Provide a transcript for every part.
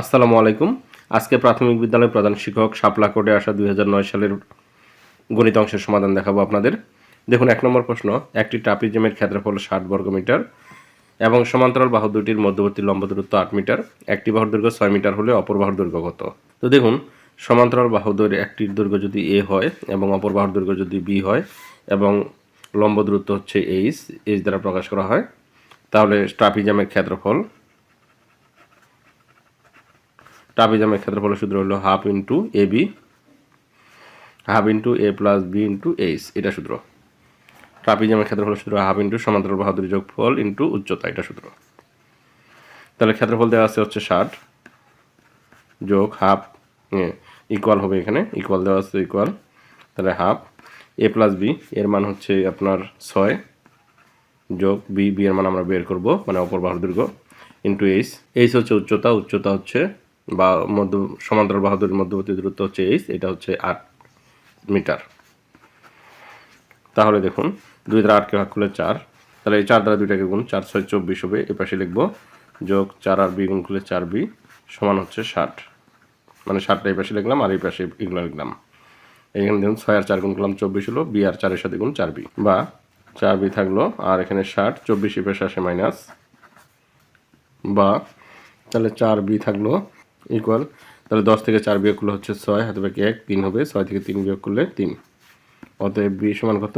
আসসালামু আলাইকুম। আজকে প্রাথমিক বিদ্যালয় প্রধান শিক্ষক শাপলা কোডে আসা দুই হাজার নয় সালের গণিত অংশের সমাধান দেখাবো আপনাদের। দেখুন, এক নম্বর প্রশ্ন, একটি ট্রাপিজমের ক্ষেত্রফল ষাট বর্গমিটার এবং সমান্তরাল বাহু দুটির মধ্যবর্তী লম্ব দূরত্ব আট মিটার। একটি বাহুর দৈর্ঘ্য ছয় মিটার হলে অপর বাহুর দৈর্ঘ্য কত? তো দেখুন, সমান্তরাল বাহু দৈর্ঘ্য একটির দৈর্ঘ্য যদি এ হয় এবং অপর বাহুর দৈর্ঘ্য যদি বি হয় এবং লম্ব দূরত্ব হচ্ছে এইচ এইচ দ্বারা প্রকাশ করা হয়, তাহলে ট্রাপিজামের ক্ষেত্রফল ট্রাপিজামের ক্ষেত্রফল সূত্র হলো half into A B, half into A plus B into H, এটা সূত্র। ট্রাপিজামের ক্ষেত্রফল সূত্র হাফ ইন্টু সমান্তরাল বাহাদুর যোগফল ইন্টু উচ্চতা, এটা সূত্র। তাহলে ক্ষেত্রফল দেওয়া আছে হচ্ছে ষাট যোগ হাফ ইকুয়াল হবে এখানে ইকুয়াল দেওয়া আছে ইকুয়াল তাহলে হাফ। এ প্লাস বি, এর মান হচ্ছে আপনার ছয় যোগ বি বি এর মান আমরা বের করব মানে অপর বাহুর দৈর্ঘ্য, ইন্টু এইচ। এইচ হচ্ছে উচ্চতা উচ্চতা হচ্ছে বা মধ্য, সমান্তরাল বাহুদের মধ্যবর্তী দূরত্ব হচ্ছে এইচ এটা হচ্ছে আট মিটার। তাহলে দেখুন, দুই দ্বারা আটকে ভাগ করলে চার, তাহলে এই চার দ্বারা দুইটাকে গুণ চার ছয় চব্বিশ হবে, এ পাশে লিখব যোগ চার আর বি গুণ করলে চার বি সমান হচ্ছে ষাট। মানে ষাটটা এই পাশে লিখলাম আর এই পাশে এগুলো লিখলাম। এখানে দেখুন ছয় আর চার গুণ করলাম চব্বিশ হলো, বি আর চারের সাথে গুণ চার বি। বা চার বি থাকল, আর এখানে ষাট, চব্বিশ এই পাশে আসে মাইনাস, বা তাহলে চার বি থাকল ইকুয়াল তাহলে দশ থেকে চার বিয়োগ করলে হচ্ছে ছয়, হাতে বাকি এক, তিন হবে, ছয় থেকে তিন বিয়োগ করলে তিন। অতএব বি সমান কত?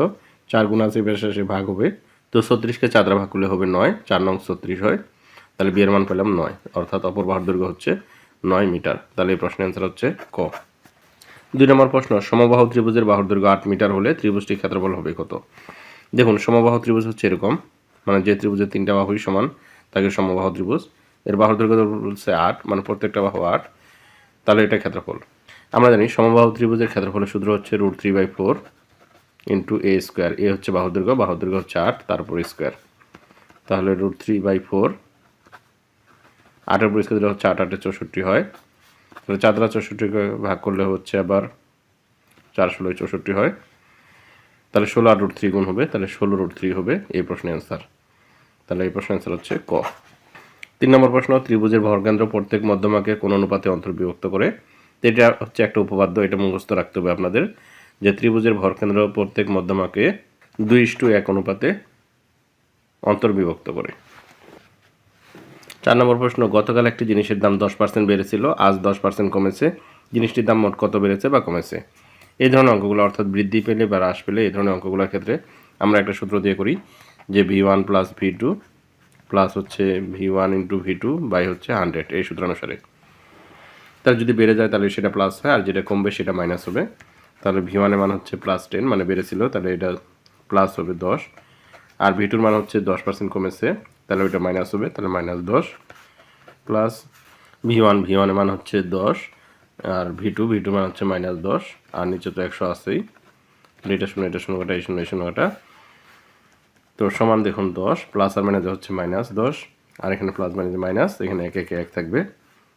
চার গুণ আছে বেশ আসে ভাগ হবে। তো ছত্রিশকে চার দ্বারা ভাগ করলে হবে নয়, চার নং ছত্রিশ হয়। তাহলে বিয়ের মান পেলাম নয়, অর্থাৎ অপর বাহুর দৈর্ঘ্য হচ্ছে নয় মিটার। তাহলে এই প্রশ্নের অ্যান্সার হচ্ছে ক। দুই নম্বর প্রশ্ন, সমবাহু ত্রিভুজের বাহুর দৈর্ঘ্য আট মিটার হলে ত্রিভুজটির ক্ষেত্রফল হবে কত? দেখুন, সমবাহু ত্রিভুজ হচ্ছে এরকম মানে যে ত্রিভুজের তিনটা বাহুই সমান, তাকে সমবাহু ত্রিভুজ এর বাহুর দৈর্ঘ্য হচ্ছে আট মানে প্রত্যেকটা বাহু আট। তাহলে এটা ক্ষেত্রফল। আমরা জানি সমবাহু ত্রিভুজের ক্ষেত্রফলের সূত্র হচ্ছে root three by four into A square A হচ্ছে বাহুর দৈর্ঘ্য বাহুর দৈর্ঘ্য হচ্ছে আট, তারপর স্কোয়ার তাহলে রুট থ্রি বাই ফোর আটের উপর স্কোয়ার দিলে হচ্ছে আট, আটে চৌষট্টি হয়। তাহলে চার দ্বারা চৌষট্টিকে ভাগ করলে হচ্ছে আবার চার ষোলোয় চৌষট্টি হয়। তাহলে ষোলো আর রুট থ্রি গুণ হবে, তাহলে ষোলো রুট থ্রি হবে, এই প্রশ্নের অ্যান্সার তাহলে এই প্রশ্নের অ্যান্সার হচ্ছে ক। তিন নম্বর প্রশ্ন, ত্রিভুজের ভরকেন্দ্র প্রত্যেক মধ্যমাকে কোন অনুপাতে অন্তর্বিভক্ত করে? এটা হচ্ছে একটা উপপাদ্য, এটা মুখস্থ রাখতে হবে আপনাদের, যে ত্রিভুজের ভরকেন্দ্র প্রত্যেক মধ্যমাকে দুই ইস্টু এক অনুপাতে অন্তর্বিভক্ত করে। চার নম্বর প্রশ্ন, গতকাল একটি জিনিসের দাম দশ পার্সেন্ট বেড়েছিল, আজ দশ পার্সেন্ট কমেছে, জিনিসটির দাম মোট কত বেড়েছে বা কমেছে? এই ধরনের অঙ্কগুলো অর্থাৎ বৃদ্ধি পেলে বা হ্রাস পেলে এই ধরনের অঙ্কগুলোর ক্ষেত্রে আমরা একটা সূত্র দিয়ে করি যে V one plus V two plus হচ্ছে V one into V two by হচ্ছে হান্ড্রেড এই সূত্রানুসারে তার যদি বেড়ে যায় তাহলে সেটা প্লাস হয়, আর যেটা কমবে সেটা মাইনাস হবে। তাহলে ভি ওয়ানের মান হচ্ছে প্লাস টেন মানে বেড়েছিল, তাহলে এটা প্লাস হবে দশ। আর ভি টুর মান হচ্ছে দশ পার্সেন্ট কমেছে, তাহলে ওইটা মাইনাস হবে, তাহলে মাইনাস দশ। প্লাস ভি ওয়ান ভি ওয়ানের মান হচ্ছে দশ, আর ভি টু ভি টু মান হচ্ছে মাইনাস দশ। আর নিচে তো একশো আছেই। এটা শূন্য এটা শূন্য কাটা এই শূন্য এই শূন্য কাটা তো সমান দেখুন দশ প্লাস আর মাইনাস হচ্ছে মাইনাস দশ, আর এখানে প্লাস মাইনাস মাইনাস এখানে এক, একে, এক থাকবে।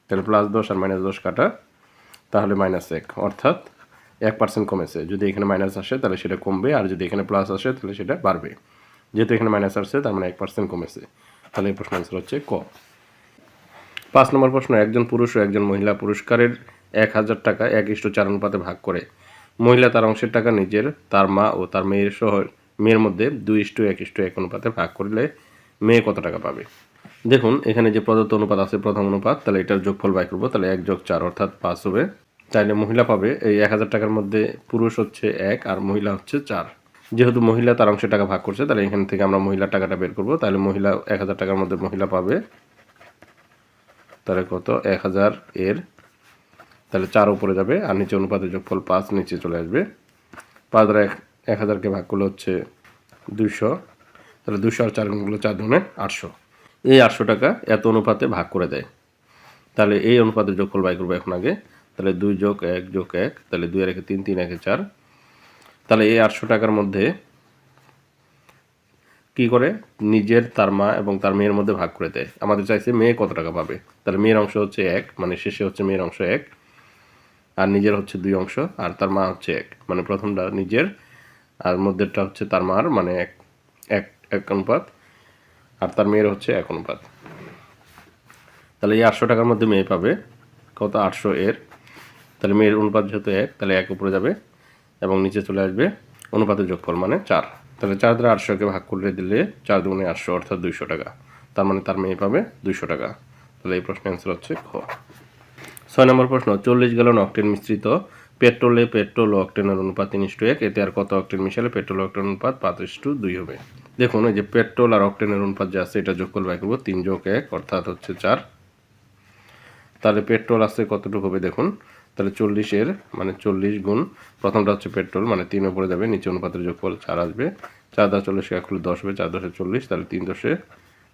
তাহলে প্লাস দশ আর মাইনাস দশ কাটা, তাহলে মাইনাস এক, অর্থাৎ এক পার্সেন্ট কমেছে। যদি এখানে মাইনাস আসে, তাহলে সেটা কমবে, আর যদি এখানে প্লাস আসে, তাহলে সেটা বাড়বে। যেহেতু এখানে মাইনাস আসছে, তার মানে এক পার্সেন্ট কমেছে। তাহলে এই প্রশ্ন আনসার হচ্ছে ক। পাঁচ নম্বর প্রশ্ন, একজন পুরুষ ও একজন মহিলা পুরস্কারের এক হাজার টাকা এক ইষ্ট চার অনুপাতে ভাগ করে। মহিলা তার অংশের টাকা, নিজের, তার মা ও তার মেয়ের সহ মেয়ের মধ্যে দুই ইষ্ট এক ইষ্ট এক অনুপাতে ভাগ করলে মেয়ে কত টাকা পাবে? দেখুন, এখানে যে প্রদত্ত অনুপাত আছে, প্রথম অনুপাত, তাহলে এটার যোগফল বাই করব, তাহলে এক যোগ চার অর্থাৎ পাঁচ হবে। তাহলে মহিলা পাবে, এই এক হাজার টাকার মধ্যে পুরুষ হচ্ছে এক আর মহিলা হচ্ছে চার। যেহেতু মহিলা তার অংশে টাকা ভাগ করছে, তাহলে এখান থেকে আমরা মহিলার টাকাটা বের করব, তাহলে মহিলা এক হাজার টাকার মধ্যে মহিলা পাবে, তাহলে কত? এক হাজার এর, তাহলে চার উপরে যাবে, আর নিচে অনুপাতে যোগফল পাঁচ, নিচে চলে আসবে। পাঁচ দ্বারা এক এক হাজারকে ভাগ করলে হচ্ছে দুইশো। তাহলে দুশো আর চার গুণগুলো চার দুগুণে আটশো। এই আটশো টাকা এত অনুপাতে ভাগ করে দেয়। তাহলে এই অনুপাতের যোগফল বাই করব এখন আগে। তাহলে দুই যোগ এক যোগ এক, তাহলে দুই একে তিন তিন একে চার। তাহলে এই আটশো টাকার মধ্যে কি করে? নিজের, তার মা এবং তার মেয়ের মধ্যে ভাগ করে দেয়। আমাদের চাইছে মেয়ে কত টাকা পাবে? তাহলে মেয়ের অংশ হচ্ছে এক মানে শেষে হচ্ছে মেয়ের অংশ এক। আর নিজের হচ্ছে দুই অংশ, আর তার মা হচ্ছে এক। মানে প্রথমটা নিজের আর মধ্যেরটা হচ্ছে তার মার মানে এক এক এক অনুপাত, আর তার মেয়ের হচ্ছে এক অনুপাত। তাহলে এই আটশো টাকার মধ্যে মেয়ে পাবে। কত? আটশো এর। তাহলে মেয়ের অনুপাত যেহেতু এক, তাহলে এক উপরে যাবে এবং নিচে চলে আসবে অনুপাতের যোগফল মানে চার। তাহলে চার দ্বারা আটশোকে ভাগ করে দিলে চার দুগুণে আটশো, অর্থাৎ দুইশো টাকা। তার মানে তার মেয়ে পাবে দুইশো টাকা। তাহলে এই প্রশ্নের অ্যান্সার হচ্ছে খ। ছয় নম্বর প্রশ্ন, চল্লিশ গ্যালন অক্টেন মিশ্রিত পেট্রোলে পেট্রোল অক্টেনের অনুপাত তিন ইস্টু এক, এতে আর কত অক্টেন মিশালে পেট্রোল অক্টেন অনুপাত পাঁচ ইস্টু দুই হবে। দেখুন, এই যে পেট্রোল আর অক্টেনের অনুপাত যে আছে, এটা যোগ করলে বাই করব তিন যোগ এক, অর্থাৎ হচ্ছে চার। তাহলে পেট্রোল আসছে কতটুকু হবে দেখুন, তাহলে চল্লিশের মানে চল্লিশ গুণ, প্রথমটা হচ্ছে পেট্রোল মানে তিন উপরে যাবে, নিচে অনুপাতের যোগফল চার আসবে। চার দশ চল্লিশ এক হলে দশ হবে, চার দশে চল্লিশ, তাহলে তিন দশে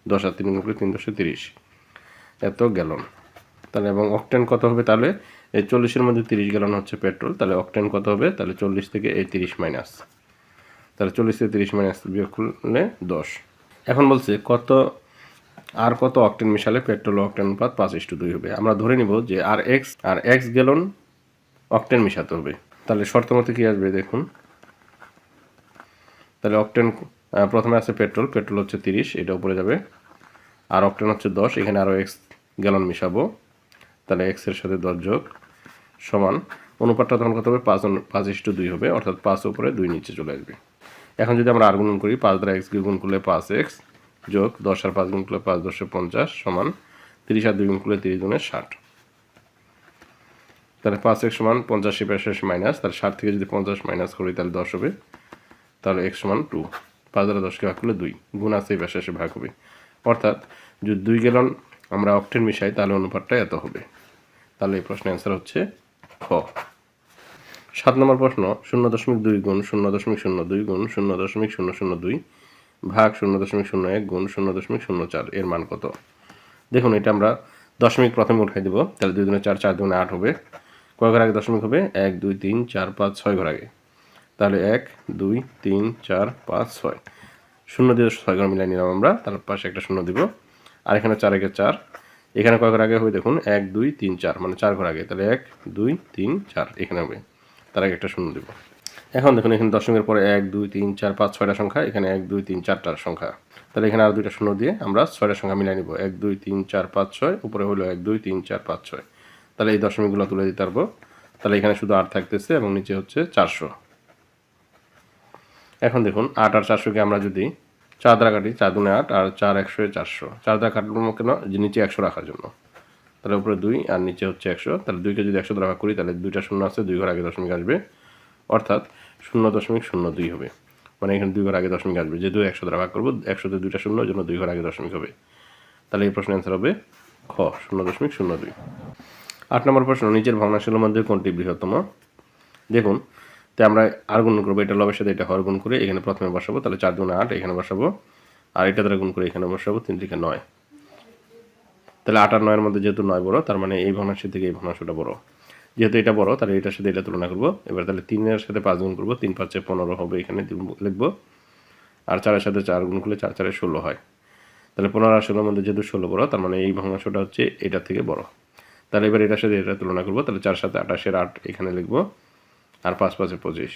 দশ আর তিন গুণ করলে তিন দশে তিরিশ। এত গ্যালন তাহলে এবং অকটেন কত হবে তাহলে? এই চল্লিশের মধ্যে তিরিশ গ্যালন হচ্ছে পেট্রোল, তাহলে অকটেন কত হবে? তাহলে চল্লিশ থেকে এই তিরিশ মাইনাস তাহলে চল্লিশ থেকে তিরিশ মাইনাস বিয়োগ করলে দশ। এখন বলছে কত, আর কত অকটেন মিশালে পেট্রোল অকটেন অনুপাত পাঁচ ইস্টু দুই হবে। আমরা ধরে নিব যে আর এক্স আর এক্স গ্যালন অকটেন মিশাতে হবে। তাহলে শর্ত মতো কী আসবে দেখুন? তাহলে অকটেন প্রথমে আছে পেট্রোল পেট্রোল হচ্ছে তিরিশ, এটা উপরে যাবে। আর অকটেন হচ্ছে দশ, এখানে আরও এক্স গ্যালন মিশাবো। তাহলে এক্সের সাথে দশ যোগ সমান অনুপাতটা তখন কত হবে? পাঁচ পাঁচ ইস্টু দুই হবে, অর্থাৎ পাঁচ উপরে দুই নিচে চলে আসবে। এখন যদি আমরা আর গুণন করি, পাঁচ দ্বারা এক্স গুণ করলে পাঁচ এক্স যোগ দশ আর পাঁচ গুণ করলে পাঁচ দশে পঞ্চাশ সমান তিরিশ আর দুই গুণ করলে তিরিশ গুণে ষাট। তাহলে পাঁচ এক্স সমান পঞ্চাশি পেশাশ মাইনাস তাহলে ষাট থেকে যদি পঞ্চাশ মাইনাস করি, তাহলে দশ হবে। তাহলে এক্স সমান টু পাঁচ দ্বারা দশকে ভাগ করলে দুই। গুণ আছে এই ভাগ হবে। অর্থাৎ যদি দুই গ্যালন আমরা অকটেন মিশাই, তাহলে অনুপাতটা এত হবে। তাহলে এই প্রশ্নের অ্যান্সার হচ্ছে খ। সাত নম্বর প্রশ্ন, শূন্য দশমিক দুই গুণ শূন্য দশমিক শূন্য দুই গুণ শূন্য দশমিক শূন্য শূন্য দুই ভাগ শূন্য দশমিক শূন্য এক গুণ শূন্য দশমিক শূন্য চার, এর মান কত? দেখুন, এটা আমরা দশমিক প্রথমে উঠাই দেবো, তাহলে দুই দুনে চার চার দুনে আট হবে। কয় ঘর আগে দশমিক হবে? এক, দুই, তিন, চার, পাঁচ, ছয় ঘর আগে। তাহলে এক, দুই, তিন, চার, পাঁচ, ছয়। শূন্য দিয়ে ছয় ঘর মিলাই নিলাম আমরা, তার পাশে একটা শূন্য দিব। আর এখানে চার একে চার এখানে কয় ঘর আগে হবে, দেখুন, এক, দুই, তিন, চার মানে চার ঘর আগে। তাহলে এক, দুই, তিন, চার, এখানে হবে। তার আগে একটা শূন্য দিব। এখন দেখুন, এখানে দশমিকের পরে এক, দুই, তিন, চার, পাঁচ, ছয়টা সংখ্যা, এখানে এক, দুই, তিন, চারটার সংখ্যা। তাহলে এখানে আর দুইটা শূন্য দিয়ে আমরা ছয়টা সংখ্যা মিলাই নিব। এক, দুই, তিন, চার, পাঁচ, ছয়, উপরে হলো এক, দুই, তিন, চার, পাঁচ, ছয়। তাহলে এই দশমিকগুলো তুলে দিতে পারব। তাহলে এখানে শুধু আট থাকতেছে এবং নিচে হচ্ছে চারশো। এখন দেখুন, আট আর চারশোকে আমরা যদি চার দ্বারা কাটি চার দুনে আট আর চার একশো চারশো। চার দ্বারা কাটবো কেন যে নিচে একশো রাখার জন্য। তাহলে উপরে দুই আর নিচে হচ্ছে একশো। তাহলে দুইকে যদি একশো দ্বারা করি, তাহলে দুইটা শূন্য আছে, দুই ঘর আগে দশমিক আসবে। অর্থাৎ শূন্য দশমিক শূন্য দুই হবে। মানে এখানে দুই ঘর আগে দশমিক আসবে। যেহেতু একশো দ্বারা ভাগ করব, একশোতে দুইটা শূন্য জন্য দুই ঘর আগে দশমিক হবে। তাহলে এই প্রশ্নের অ্যান্সার হবে খ, শূন্য দশমিক শূন্য দুই। আট নম্বর প্রশ্ন, নিচের ভগ্নাংশের মধ্যে কোনটি বৃহত্তম? দেখুন তো আমরা আর গুণ করব, এটা লবের সাথে এটা হর গুণ করে এখানে প্রথমে বসাবো, তাহলে চার দুগুণে আট এখানে বসাবো, আর এটা দ্বারা গুণ করে এখানে বসাবো, তিন থেকে নয়। তাহলে আট আর নয়ের মধ্যে যেহেতু নয় বড়, তার মানে এই ভগ্নাংশের থেকে এই ভগ্নাংশটা বড়। যেহেতু এটা বড়, তাহলে এটার সাথে এটা তুলনা করব। এবার তাহলে তিনের সাথে পাঁচ গুণ করব, তিন পাঁচে পনেরো হবে এখানে লিখব। আর চারের সাথে চার গুণ করলে চার, চারে ষোলো হয়। তাহলে পনেরো আর ষোলোর মধ্যে যেহেতু ষোলো বড়, তার মানে এই ভগ্নাংশটা হচ্ছে এটার থেকে বড়। তাহলে এবার এটার সাথে এটা তুলনা করব, তাহলে চার সাথে আঠাশের আট এখানে লিখব। আর পাঁচ পাঁচে পঁচিশ।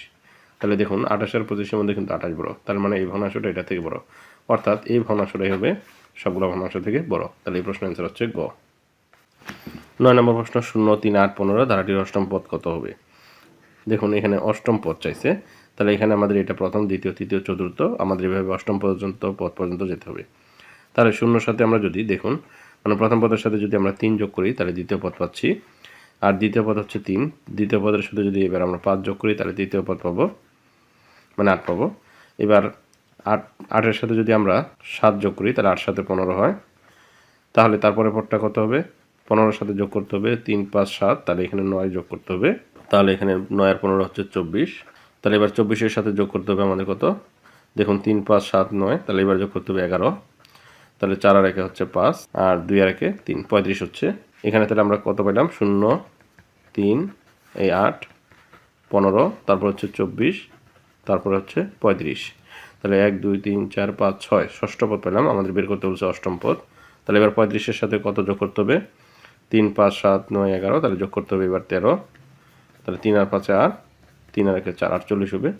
তাহলে দেখুন আঠাশ আর পঁচিশের মধ্যে কিন্তু আঠাশ বড়। তার মানে এই ভগ্নাংশটা এটা থেকে বড়। অর্থাৎ এই ভগ্নাংশটাই হবে সবগুলো ভগ্নাংশ থেকে বড়। তাহলে এই প্রশ্নের অ্যান্সার হচ্ছে গ। নয় নম্বর প্রশ্ন, শূন্য, তিন, আট, পনেরো, ধারাটির অষ্টম পদ কত হবে? দেখুন, এখানে অষ্টম পদ চাইছে। তাহলে এখানে আমাদের এটা প্রথম, দ্বিতীয়, তৃতীয়, চতুর্থ, আমাদের এভাবে অষ্টম পর্যন্ত, পদ পর্যন্ত যেতে হবে। তাহলে শূন্যর সাথে আমরা যদি, দেখুন মানে প্রথম পদের সাথে যদি আমরা তিন যোগ করি, তাহলে দ্বিতীয় পদ পাচ্ছি। আর দ্বিতীয় পদ হচ্ছে তিন। দ্বিতীয় পদের সাথে যদি এবার আমরা পাঁচ যোগ করি, তাহলে তৃতীয় পদ পাবো। মানে আট পাবো। এবার আট, আটের সাথে যদি আমরা সাত যোগ করি, তাহলে আট সাথে পনেরো হয়। তাহলে তারপরে পদটা কত হবে? পনেরোর সাথে যোগ করতে হবে তিন পাঁচ সাত, তাহলে এখানে নয় যোগ করতে হবে। তাহলে এখানে নয় আর পনেরো হচ্ছে চব্বিশ। তাহলে এবার চব্বিশের সাথে যোগ করতে হবে আমাদের কত? দেখুন, তিন পাঁচ সাত নয়, তাহলে এবার যোগ করতে হবে এগারো। তাহলে চার আর একে হচ্ছে পাঁচ, আর দুই আর একে তিন। পঁয়ত্রিশ হচ্ছে এখানে তাহলে আমরা কত পেলাম? শূন্য, তিন, এই আট, পনেরো, তারপর হচ্ছে চব্বিশ, তারপর হচ্ছে পঁয়ত্রিশ। তাহলে এক, দুই, তিন, চার, পাঁচ, ছয়, ষষ্ঠ পদ পেলাম, আমাদের বের করতে বলছে অষ্টম পদ। তাহলে এবার পঁয়ত্রিশের সাথে কত যোগ করতে হবে? তিন, পাঁচ, সাত, নয়, এগারো, তাহলে যোগ করতে হবে এবার তেরো। তাহলে তিন আর পাঁচে আট, তিন আর একে চার, আটচল্লিশ হবে।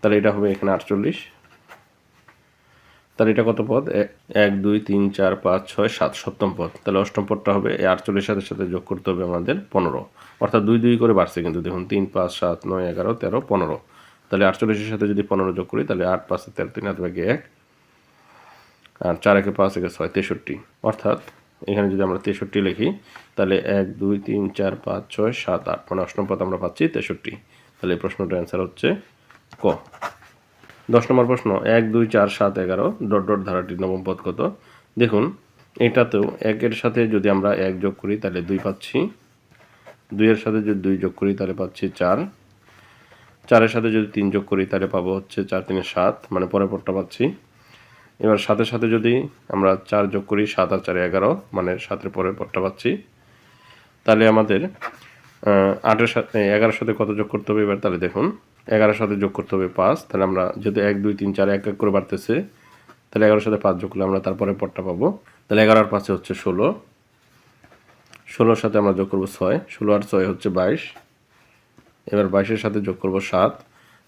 তাহলে এটা হবে এখানে আটচল্লিশ। তাহলে এটা কত পদ? এক, দুই, তিন, চার, পাঁচ, ছয়, সাত, সপ্তম পদ। তাহলে অষ্টম পদটা হবে এই আটচল্লিশ সাথে সাথে যোগ করতে হবে আমাদের পনেরো। অর্থাৎ দুই দুই করে বাড়ছে কিন্তু, দেখুন, তিন, পাঁচ, সাত, নয়, এগারো, তেরো, পনেরো। তাহলে আটচল্লিশের সাথে যদি পনেরো যোগ করি, তাহলে আট, পাঁচে, তেরো, তিন হাত ভাগে এক, আর চার একে পাঁচ একে ছয়, তেষট্টি। অর্থাৎ এখানে যদি আমরা তেষট্টি লিখি, তাহলে এক, দুই, তিন, চার, পাঁচ, ছয়, সাত, আট মানে অষ্টম পদ আমরা পাচ্ছি তেষট্টি। তাহলে এই প্রশ্নটার অ্যান্সার হচ্ছে ক। দশ নম্বর প্রশ্ন, এক, দুই, চার, সাত, এগারো, ডট ডট ধারাটির নবম পদ কত? দেখুন, এটাতেও একের সাথে যদি আমরা এক যোগ করি, তাহলে দুই পাচ্ছি। দুইয়ের সাথে যদি দুই যোগ করি, তাহলে পাচ্ছি চার। চারের সাথে যদি তিন যোগ করি, তাহলে পাবো হচ্ছে চার তিনে সাত মানে পরের পরটা পাচ্ছি। এবার সাথে সাথে যদি আমরা চার যোগ করি, সাত আর চারে এগারো মানে সাতের পরের পরটা পাচ্ছি। তাহলে আমাদের আটের সাথে, এগারোর সাথে কত যোগ করতে হবে? এবার তাহলে দেখুন এগারোর সাথে যোগ করতে হবে পাঁচ, তাহলে আমরা যেহেতু এক, দুই, তিন, চার, এক এক করে বাড়তেছে, তাহলে এগারোর সাথে পাঁচ যোগ করলে আমরা তারপরে পরটা পাবো। তাহলে এগারো আর পাঁচে হচ্ছে ষোলো। ষোলোর সাথে আমরা যোগ করব ছয়, ষোলো আর ছয় হচ্ছে বাইশ। এবার বাইশের সাথে যোগ করব সাত,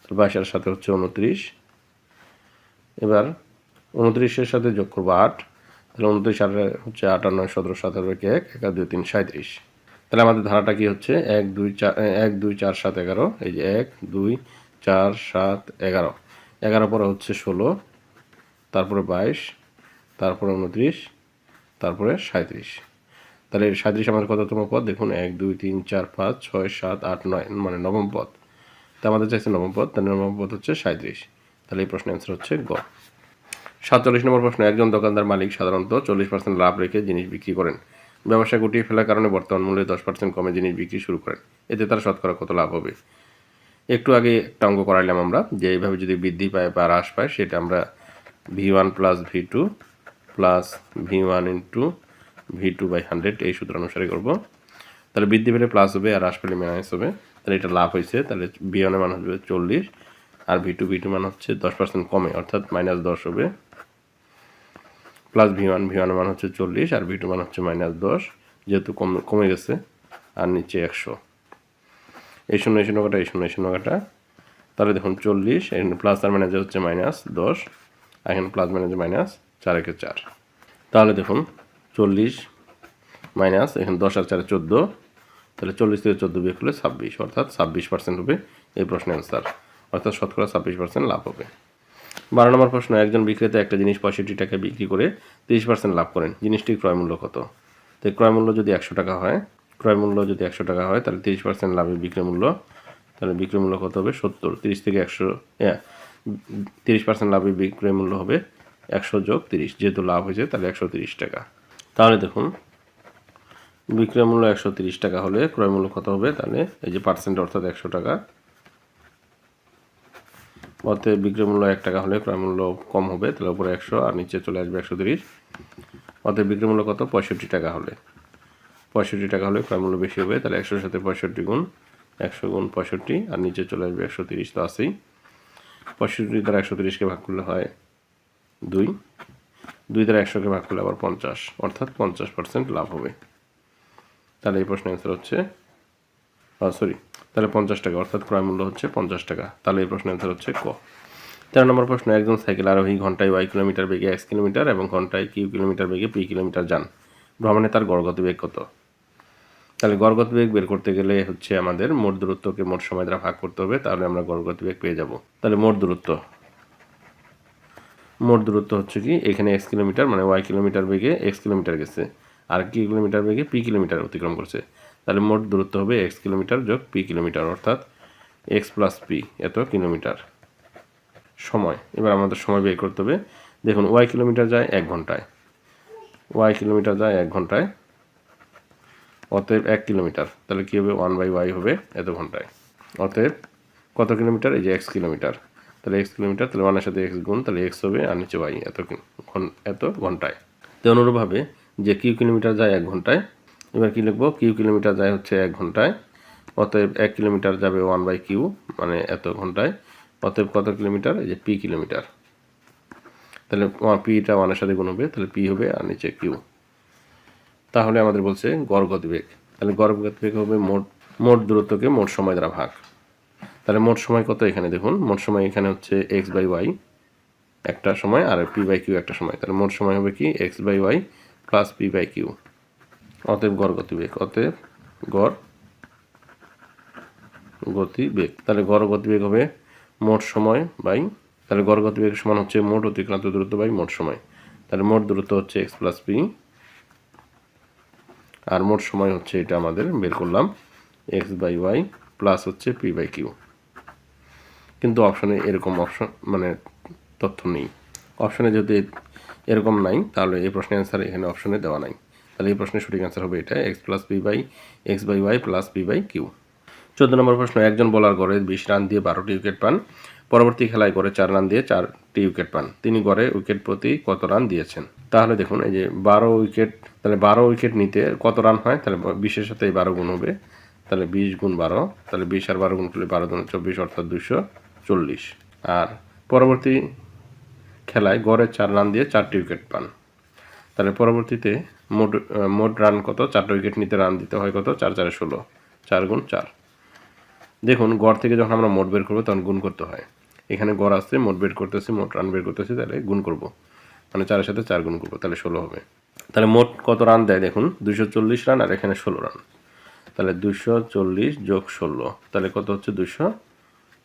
তাহলে বাইশের সাথে হচ্ছে উনত্রিশ। এবার উনত্রিশের সাথে যোগ করব আট, তাহলে উনত্রিশ আর হচ্ছে আট আর নয় সতেরো সতেরো এক এক, দুই, তিন সাঁত্রিশ তাহলে আমাদের ধারাটা কি হচ্ছে? এক, দুই, চার এক, দুই, চার, সাত, এগারো। এই যে এক, দুই, চার, সাত, এগারো। এগারো পরে হচ্ছে ষোলো, তারপরে বাইশ, তারপরে উনত্রিশ, তারপরে সাঁত্রিশ তাহলে সাঁত্রিশ আমাদের কততম পদ? দেখুন, এক, দুই, তিন, চার, পাঁচ, ছয়, সাত, আট, নয় মানে নবম পদ। তা আমাদের চাইছে নবম পদ, তাহলে নবম পদ হচ্ছে সাঁত্রিশ তাহলে এই প্রশ্নের অ্যান্সার হচ্ছে গ। সাতচল্লিশ নম্বর প্রশ্ন, একজন দোকানদার মালিক সাধারণত চল্লিশ পার্সেন্ট লাভ রেখে জিনিস বিক্রি করেন। ব্যবসা গুটিয়ে ফেলার কারণে বর্তমান মূল্যে দশ পার্সেন্ট কমে জিনিস বিক্রি শুরু করেন। এতে তার শতকরা কত লাভ হবে? একটু আগে একটা অঙ্ক করাইলাম আমরা যে এইভাবে যদি বৃদ্ধি পায় বা হ্রাস পায়, সেটা আমরা V one plus V two plus V one into V two by hundred এই সূত্র অনুসারে করব। তাহলে বৃদ্ধি পেলে প্লাস হবে আর হ্রাস পেলে মাইনাস হবে। তাহলে এটা লাভ হয়েছে, তাহলে ভি ওয়ানের মান হবে চল্লিশ আর ভি টু ভি টু মান হচ্ছে দশ পার্সেন্ট কমে, অর্থাৎ মাইনাস দশ হবে। প্লাস ভি ওয়ান ভি ওয়ানের মান হচ্ছে চল্লিশ আর ভি টু মান হচ্ছে মাইনাস দশ, যেহেতু কম, কমে গেছে, আর নিচে একশো। এই শূন্য এই শূন্য এই শূন্য এই শূন্য কাটা। তাহলে দেখুন চল্লিশ, এখানে প্লাস আর মাইনাসে হচ্ছে মাইনাস দশ এখানে প্লাস মাইনাসে মাইনাস চার একে চার। তাহলে দেখুন চল্লিশ মাইনাস এখানে দশ আর চারে চোদ্দ, তাহলে চল্লিশ থেকে চোদ্দ বিয়ে করলে ছাব্বিশ, অর্থাৎ ছাব্বিশ পার্সেন্ট হবে এই প্রশ্নের অ্যান্সার অর্থাৎ শতকরা ছাব্বিশ পার্সেন্ট লাভ হবে। বারো নম্বর প্রশ্ন, একজন বিক্রেতা একটা জিনিস পঁয়ষট্টি টাকায় বিক্রি করে তিরিশ পার্সেন্ট লাভ করেন। জিনিসটির ক্রয় মূল্য কত? তো ক্রয় মূল্য যদি একশো টাকা হয়, ক্রয় মূল্য যদি একশো টাকা হয়, তাহলে তিরিশ পার্সেন্ট লাভের বিক্রয় মূল্য, তাহলে বিক্রয় মূল্য কত হবে? সত্তর। তিরিশ থেকে একশো হ্যাঁ তিরিশ পার্সেন্ট লাভের বিক্রয় মূল্য হবে একশো যোগ তিরিশ। যেহেতু লাভ হয়েছে, তাহলে একশো তিরিশ টাকা। তাহলে দেখুন, বিক্রয় মূল্য একশো তিরিশ টাকা হলে ক্রয় মূল্য কত হবে? তাহলে এই যে পার্সেন্ট অর্থাৎ একশো টাকা অতএব বিক্রয় মূল্য এক টাকা হলে ক্রয় মূল্য কম হবে, তাহলে উপরে একশো আর নিচে চলে আসবে একশো তিরিশ। অতএব বিক্রয় মূল্য কত? পঁয়ষট্টি টাকা হলে। পঁয়ষট্টি টাকা হলে ক্রয় মূল্য বেশি হবে, তাহলে একশোর সাথে পঁয়ষট্টি গুণ, একশো গুণ পঁয়ষট্টি আর নিচে চলে আসবে একশো তিরিশ, তো আছেই পঁয়ষট্টি দ্বারা একশো তিরিশকে ভাগ করলে হয় দুই। দুই দ্বারা একশোকে ভাগ করলে আবার পঞ্চাশ, অর্থাৎ পঞ্চাশ পার্সেন্ট লাভ হবে। তাহলে এই প্রশ্নের অ্যান্সার হচ্ছে সরি তাহলে পঞ্চাশ টাকা, অর্থাৎ ক্রয় মূল্য হচ্ছে পঞ্চাশ টাকা। তাহলে এই প্রশ্নের অ্যান্সার হচ্ছে ক। তেরো নম্বর প্রশ্ন, একজন সাইকেল আরোহী ঘন্টায় ওয়াই কিলোমিটার বেগে এক্স কিলোমিটার এবং ঘন্টায় কিউ কিলোমিটার বেগে পি কিলোমিটার যান। ভ্রমণে তার গড়গত বেগ কত? তাহলে গড়গত বেগ বের করতে গেলে হচ্ছে আমাদের মোট দূরত্বকে মোট সময় দ্বারা ভাগ করতে হবে, তাহলে আমরা গড়গত বেগ পেয়ে যাব। তাহলে মোট দূরত্ব। মোট দূরত্ব হচ্ছে কি, এখানে এক্স কিলোমিটার মানে ওয়াই কিলোমিটার বেগে এক্স কিলোমিটার গেছে, আর কি কিলোমিটার বেগে পি কিলোমিটার অতিক্রম করছে। তাহলে মোট দূরত্ব হবে এক্স কিলোমিটার যোগ পি কিলোমিটার, অর্থাৎ এক্স প্লাস পি এত কিলোমিটার। সময়, এবার আমাদের সময় বের করতে হবে। দেখুন ওয়াই কিলোমিটার যায় এক ঘন্টায়। ওয়াই কিলোমিটার যায় এক ঘন্টায়। অতএব এক কিলোমিটার। তাহলে কী হবে? ওয়ান বাই ওয়াই হবে এত ঘন্টায়। অতএব কত কিলোমিটার? এই যে এক্স কিলোমিটার। তাহলে এক্স কিলোমিটার, তাহলে ওয়ানের সাথে এক্স গুণ, তাহলে এক্স হবে আর নিচে ওয়াই এত এত ঘন্টায়। তো অনুরূপভাবে যে কিউ কিলোমিটার যায় এক ঘন্টায় এবার কী লিখব? কিউ কিলোমিটার যায় হচ্ছে এক ঘন্টায়। অতএব এক কিলোমিটার যাবে ওয়ান বাই কিউ মানে এত ঘন্টায়। অতএব কত কিলোমিটার এই যে পি কিলোমিটার তাহলে পিটা ওয়ানের সাথে গুণ হবে, তাহলে পি হবে আর নিচে কিউ তাহলে আমাদের বলছে গড় তাহলে গড় গতিবেগ হবে মোট মোট দূরত্বকে মোট সময় দ্বারা ভাগ। তাহলে মোট সময় কত এখানে দেখুন? মোট সময় এখানে হচ্ছে এক্স বাই ওয়াই একটা সময়, আর পি বাই কিউ একটা সময়। তাহলে মোট সময় হবে কি? X by Y plus P by Q অতএব গড় গতিবেগ অতএব গড় গতিবেগ তাহলে গড় গতিবেগ হবে মোট সময় বাই, তাহলে গড় গতিবেগ সমান হচ্ছে মোট অতিক্রান্ত দূরত্ব বাই মোট সময়। তাহলে মোট দূরত্ব হচ্ছে এক্স প্লাস পি আর মোট সময় হচ্ছে এটা আমাদের বের করলাম এক্স বাই ওয়াই প্লাস হচ্ছে পি বাই কিউ কিন্তু অপশনে এরকম অপশন মানে তথ্য নেই। অপশনে যদি এরকম নাই, তাহলে এই প্রশ্নের অ্যান্সার এখানে অপশনে দেওয়া নাই। তাহলে এই প্রশ্নের সঠিক অ্যান্সার হবে এটা X plus P by X by Y plus P by Q চোদ্দ নম্বর প্রশ্ন, একজন বোলার গড়ে বিশ রান দিয়ে বারোটি উইকেট পান, পরবর্তী খেলায় গড়ে চার রান দিয়ে চারটি উইকেট পান। তিনি গড়ে উইকেট প্রতি কত রান দিয়েছেন? তাহলে দেখুন, এই যে বারো উইকেট তাহলে বারো উইকেট নিতে কত রান হয়? তাহলে বিশের সাথে এই বারো গুণ হবে, তাহলে বিশ গুণ বারো, তাহলে বিশ আর বারো গুণ করলে বারো গুণ চব্বিশ অর্থাৎ দুশো চল্লিশ। আর পরবর্তী খেলায় গড়ে চার রান দিয়ে চারটি উইকেট পান। তাহলে পরবর্তীতে মোট মোট রান কত? চারটা উইকেট নিতে রান দিতে হয় কত? চার, চারে ষোলো। চার গুণ চার। দেখুন, গড় থেকে যখন আমরা মোট বের করব, তখন গুণ করতে হয়। এখানে গড় আসছে, মোট বের করতেছি, মোট রান বের করতেছি, তাহলে গুণ করব। মানে চারের সাথে চার গুণ করব, তাহলে ষোলো হবে। তাহলে মোট কত রান দেয়? দেখুন দুশো চল্লিশ রান আর এখানে ষোলো রান তাহলে দুশো চল্লিশ যোগ ষোলো, তাহলে কত হচ্ছে? দুশো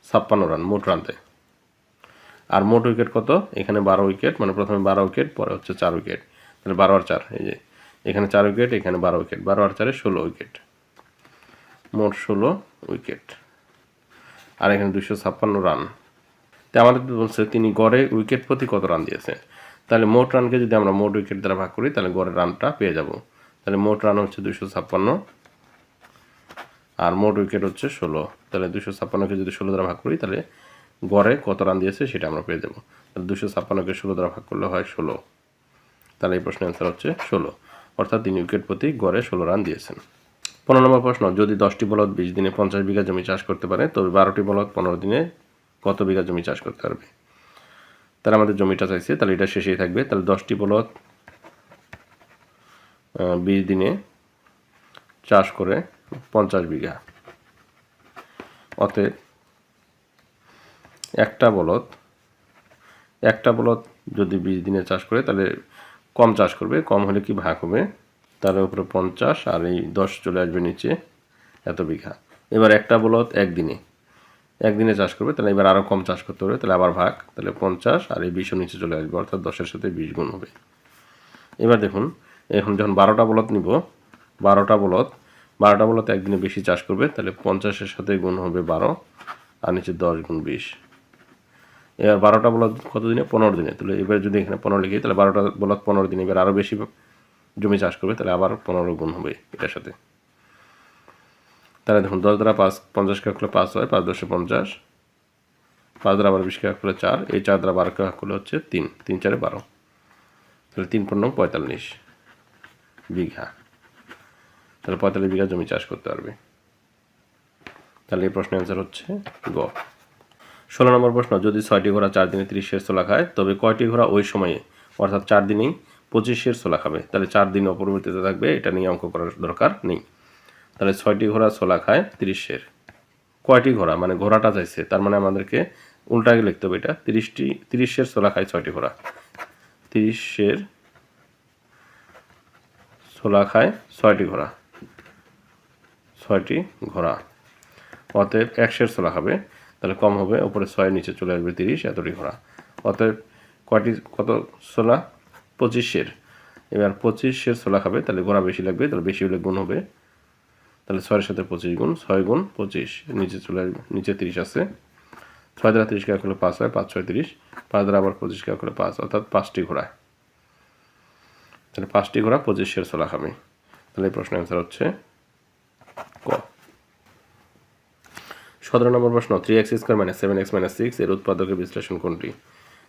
ছাপ্পান্ন রান মোট রান দেয়। আর মোট উইকেট কত? এখানে বারো উইকেট মানে প্রথমে বারো উইকেট পরে হচ্ছে চার উইকেট তাহলে বারো আর চার, এই যে। এখানে চার উইকেট, এখানে বারো উইকেট। বারো আর চারে ষোলো উইকেট। মোট ষোলো উইকেট। আর এখানে দুশো ছাপ্পান্ন রান। তো আমাদের বলছে তিনি গড়ে উইকেট প্রতি কত রান দিয়েছে? তাহলে মোট রানকে যদি আমরা মোট উইকেট দ্বারা ভাগ করি, তাহলে গড়ের রানটা পেয়ে যাব। তাহলে মোট রান হচ্ছে দুশো ছাপ্পান্ন। আর মোট উইকেট হচ্ছে ষোলো। তাহলে দুশো ছাপ্পান্নকে যদি ষোলো দ্বারা ভাগ করি, তাহলে গড়ে কত রান দিয়েছে সেটা আমরা পেয়ে যাব। তাহলে দুশো ছাপ্পান্নকে ষোলো দ্বারা ভাগ করলে হয় ষোলো। তাহলে এই প্রশ্নের অ্যান্সার হচ্ছে ষোলো। অর্থাৎ তিন উইকেট প্রতি গড়ে ষোলো রান দিয়েছেন। পনেরো নম্বর প্রশ্ন, যদি দশটি বলদ বিশ দিনে পঞ্চাশ বিঘা জমি চাষ করতে পারে, তবে বারোটি বলদ পনেরো দিনে কত বিঘা জমি চাষ করতে পারবে? তাহলে আমাদের জমিটা চাইছে, তাহলে এটা শেষেই থাকবে। তাহলে দশটি বলদ বিশ দিনে চাষ করে পঞ্চাশ বিঘা। অতএব একটা বলদ একটা বলদ যদি বিশ দিনে চাষ করে, তাহলে কম চাষ করবে, কম হলে কি ভাগ হবে? তার উপরে পঞ্চাশ আর এই দশ চলে আসবে নিচে এত বিঘা। এবার একটা বলদ একদিনে একদিনে চাষ করবে, তাহলে এবার আরও কম চাষ করতে হবে, তাহলে আবার ভাগ, তাহলে পঞ্চাশ আর এই বিশও নিচে চলে আসবে, অর্থাৎ দশের সাথে বিশ গুণ হবে। এবার দেখুন, এখন যখন বারোটা বলদ নিব, বারোটা বলদ বারোটা বলদ একদিনে বেশি চাষ করবে, তাহলে পঞ্চাশের সাথে গুণ হবে বারো, আর নিচে দশ গুণ বিশ। এবার বারোটা বলদ কত দিনে? পনেরো দিনে। তাহলে এবার যদি এখানে পনেরো লিখি, তাহলে বারোটা বলদ পনেরো দিনে। এবার আরও বেশি জমি চাষ করবে, তাহলে আবার পনেরো গুণ হবে এটার সাথে। তাহলে দেখুন, দশ দ্বারা পাঁচ, পঞ্চাশ কাক করলে পাঁচ হয়, পাঁচ দশে পঞ্চাশ। পাঁচ দ্বারা আবার বিশ কাক করলে চার, এই চার দ্বারা বারো কাক করলে হচ্ছে তিন তিন চারে বারো। তাহলে তিন পূর্ণ পঁয়তাল্লিশ বিঘা। তাহলে পঁয়তাল্লিশ বিঘা জমি চাষ করতে পারবে। তাহলে এই প্রশ্নের অ্যান্সার হচ্ছে গ। ষোলো নম্বর প্রশ্ন, যদি ছয়টি ঘোড়া চার দিনে তিরিশ শের ছোলা খায়, তবে কয়টি ঘোড়া ওই সময়ে, অর্থাৎ চার দিনেই পঁচিশ শের ছোলা খাবে? তাহলে চার দিন অপরিবর্তিত থাকবে, এটা নিয়ে অঙ্ক করার দরকার নেই। তাহলে ছয়টি ঘোড়া ছোলা খায় তিরিশ শের কয়টি ঘোড়া? মানে ঘোড়াটা চাইছে, তার মানে আমাদেরকে উল্টাকে লিখতে হবে এটা। তিরিশটি তিরিশ শের ছোলা খায় ছয়টি ঘোড়া। তিরিশ শের ছোলা খায় ছয়টি ঘোড়া। ছয়টি ঘোড়া। অতএব একশের ছোলা খাবে। তাহলে কম হবে, ওপরে ছয়, নিচে চলে আসবে তিরিশ এতটি ঘোড়া অতএব কয়টি কত ছোলা পঁচিশের। এবার পঁচিশের ছোলা খাবে, তাহলে ঘোড়া বেশি লাগবে, তাহলে বেশি হলে গুণ হবে। তাহলে ছয়ের সাথে পঁচিশ গুণ, ছয় গুণ পঁচিশ, নিচে চলে আসবে, নিচে তিরিশ আছে। ছয় দ্বারা তিরিশ কাজ করলে পাঁচ হয়, পাঁচ ছয় তিরিশ, পাঁচ দ্বারা আবার পঁচিশ কাজ করলে পাঁচ, অর্থাৎ পাঁচটি ঘোড়া। তাহলে পাঁচটি ঘোড়া পঁচিশের ছোলা খাবে। তাহলে এই প্রশ্নের অ্যান্সার হচ্ছে ক। সতেরো নম্বর প্রশ্ন three X square minus seven X minus six এর উৎপাদকের বিশ্লেষণ কোনটি?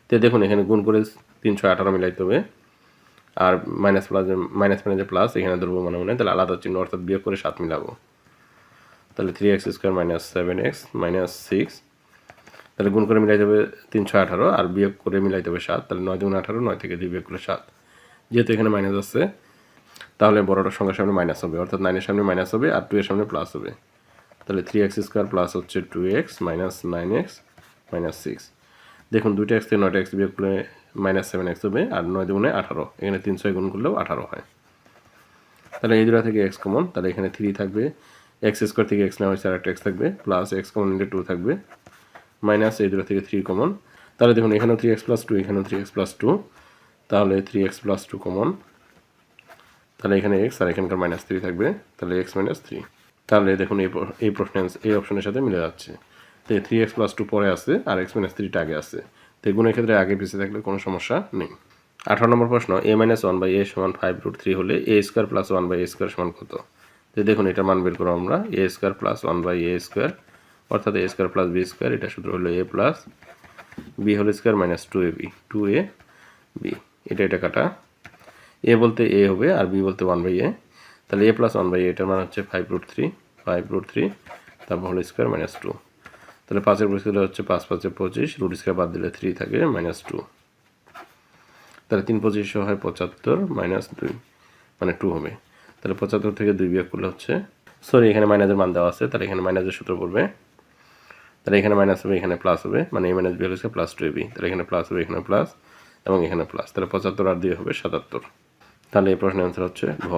তো দেখুন, এখানে গুণ করে তিনশো আঠারো মিলাইতে হবে। আর মাইনাস প্লাস মাইনাস মাইনাসে প্লাস এখানে ধরবো মনে মনে তাহলে আলাদা চিহ্ন অর্থাৎ বিয়োগ করে সাত মিলাবো। তাহলে three X square minus seven X minus six তাহলে গুণ করে মিলাইতে হবে তিনশো আঠারো, আর বিয়োগ করে মিলাইতে হবে সাত, তাহলে নয় দুগুণ আঠারো, নয় থেকে দুই বিয়োগ করে সাত। যেহেতু এখানে মাইনাস আছে, তাহলে বড়টার সঙ্গে সামনে মাইনাস হবে, অর্থাৎ নাইনের সামনে মাইনাস হবে, আর টু এর সামনে প্লাস হবে। তাহলে থ্রি এক্স স্কোয়ার প্লাস হচ্ছে two X minus nine X minus six দেখুন, দুইটা এক্স থেকে নয়টা এক্স বিয়োগ করলে মাইনাস সেভেন এক্স হবে, আর নয় দুগুণে আঠারো। এখানে তিন ছয় গুণ করলেও আঠারো হয়। তাহলে এই দুটা থেকে এক্স কমন তাহলে এখানে থ্রি থাকবে। এক্স স্কোয়ার থেকে এক্স নেওয়া হয়েছে আর একটা এক্স থাকবে plus X common into two থাকবে। মাইনাস এই দুটো থেকে থ্রি কমন তাহলে দেখুন, এখানেও থ্রি এক্স প্লাস টু এখানেও থ্রি এক্স প্লাস টু তাহলে three X plus two common তাহলে এখানে এক্স আর এখানকার মাইনাস থ্রি থাকবে। তাহলে এক্স মাইনাস থ্রি তাহলে দেখুন এই এই প্রশ্নে এই অপশনের সাথে মিলে যাচ্ছে। তো থ্রি এক্স প্লাস টু পরে আছে, আর এক্স মাইনাস থ্রিটা আগে আছে। তো গুণের ক্ষেত্রে আগে পিছিয়ে থাকলে কোনো সমস্যা নেই। আঠারো নম্বর প্রশ্ন A minus one by A সমান ফাইভ রুট থ্রি হলে A square plus one by A square সমান কত? তো দেখুন, এটা মান বের করো আমরা। A square plus one by A square অর্থাৎ A square plus B square এটা সূত্র হলো A plus B whole square minus two A B two A B এটা এটা কাটা। এ বলতে এ হবে, আর বি বলতে ওয়ান বাই এ তাহলে এ প্লাস ওয়ান বাই এটার মান হচ্ছে five root three five root three তারপর হোল স্কোয়ার মাইনাস টু তাহলে পাঁচের পরিস্থিতি হচ্ছে পাঁচ, পাঁচে পঁচিশ রুট স্কোয়ার বাদ দিলে থ্রি থাকে মাইনাস টু তাহলে তিন পঁচিশশো হয় পঁচাত্তর মাইনাস দুই মানে টু হবে। তাহলে পঁচাত্তর থেকে দুই বিয়োগ করলে হচ্ছে সরি এখানে মাইনাসের মান দেওয়া আছে, তাহলে এখানে মাইনাসের সূত্র পড়বে। তাহলে এখানে মাইনাস হবে, এখানে প্লাস হবে মানে এ মাইনাস বি হচ্ছে প্লাস টু এবি তাহলে এখানে প্লাস হবে, এখানে প্লাস এবং এখানে প্লাস তাহলে পঁচাত্তর আর দুই হবে সাতাত্তর। তাহলে এই প্রশ্নের অ্যান্সার হচ্ছে ঘ।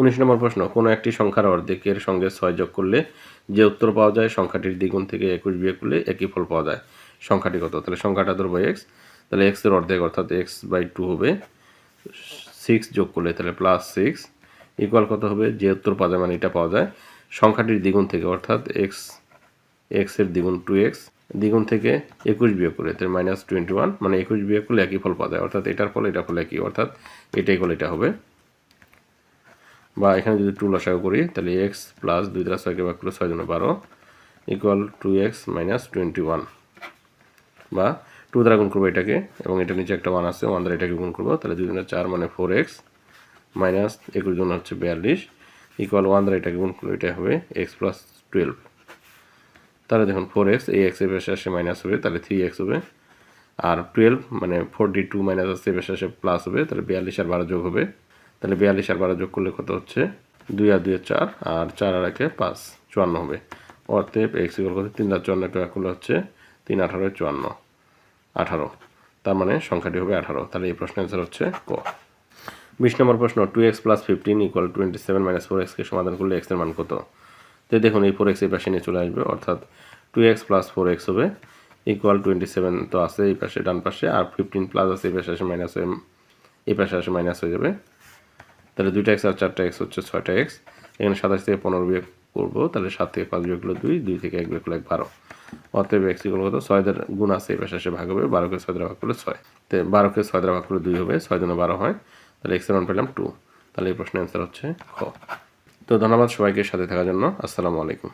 উনিশ নম্বর প্রশ্ন, কোনো একটি সংখ্যার অর্ধেকের সঙ্গে ছয় যোগ করলে যে উত্তর পাওয়া যায়, সংখ্যাটির দ্বিগুণ থেকে একুশ বিয়োগ করলে একই ফল পাওয়া যায়। সংখ্যাটি কত? তাহলে সংখ্যাটা ধরবো এক্স তাহলে এক্সের অর্ধেক অর্থাৎ এক্স বাই টু হবে। সিক্স যোগ করলে তাহলে প্লাস সিক্স ইকুয়াল কত হবে? যে উত্তর পাওয়া যায় মানে এটা পাওয়া যায়। সংখ্যাটির দ্বিগুণ থেকে অর্থাৎ এক্স এক্সের দ্বিগুণ টু এক্স দ্বিগুণ থেকে একুশ বিয়োগ করে তাহলে মাইনাস টোয়েন্টি ওয়ান মানে একুশ বিয়োগ করলে একই ফল পাওয়া যায়। অর্থাৎ এটার ফল এটা ফল একই। অর্থাৎ এটাই ফল, এটা হবে। বা এখানে যদি টু লসাগু করি, তাহলে এক্স প্লাস দুই দ্বারা ছয়কে ভাগ করলে ছয় জন্য বারো equal to X minus twenty one বা টু দ্বারা গুণ করব এটাকে, এবং এটা নিচে একটা ওয়ান আছে ওয়ান দ্বারা এটাকে গুণ করব, তাহলে দুই দিনের চার মানে ফোর এক্স মাইনাস একুশ জন হচ্ছে বিয়াল্লিশ ইকুয়াল ওয়ান দ্বারা এটাকে গুণ করলে এটা হবে এক্স প্লাস টুয়েলভ তাহলে দেখুন ফোর এক্স এই এক্সের পাশে আসে মাইনাস হবে, তাহলে থ্রি এক্স হবে। আর টুয়েলভ মানে ফোরটি টু মাইনাস আসছে পাশে আসে প্লাস হবে, তাহলে বিয়াল্লিশ আর বারো যোগ হবে। তাহলে বিয়াল্লিশ আর বারো যোগ করলে কত হচ্ছে? দুই আর দুই চার, আর চার আর একে পাঁচ, চুয়ান্ন হবে। অতএব এক্স ইকুয়াল কত? তিন আর চুয়ান্ন একটা করলে হচ্ছে তিন আঠারো, চুয়ান্ন, আঠারো। তার মানে সংখ্যাটি হবে আঠারো। তাহলে এই প্রশ্নের অ্যান্সার হচ্ছে ক। বিশ নম্বর প্রশ্ন two X plus fifteen equal twenty seven minus four এক্সকে সমাধান করলে এক্সের মান কত? তো দেখুন, এই ফোর এক্স এই পাশে নিয়ে চলে আসবে, অর্থাৎ two X plus four X হবে ইকুয়াল টোয়েন্টি সেভেন তো আছে এই পাশে, ডান পাশে, আর ফিফটিন প্লাস আছে এই পাশে আসে মাইনাস হয়ে এই পাশে আসে মাইনাস হয়ে যাবে তাহলে দুইটা এক্স আর চারটা এক্স হচ্ছে ছয়টা এক্স এখানে সাতাশ থেকে পনেরো বিয়োগ করব, তাহলে সাত থেকে পাঁচ বিয়োগ করলে দুই দুই থেকে এক বিয়োগ করলে এক বারো। অতএব এক্স ইকুয়াল কত? ছয় দ্বারা গুণ আছে এই পাশে ভাগ হবে, বারোকে ছয় দ্বারা ভাগ করলে ছয়। তো বারোকে ছয় দ্বারা ভাগ করলে দুই হবে, ছয় জন্য বারো হয়, তাহলে এক্সের মান পেলাম টু তাহলে এই প্রশ্নের অ্যান্সার হচ্ছে খ তো ধন্যবাদ সবাইকে সাথে থাকার জন্য। আসসালামু আলাইকুম।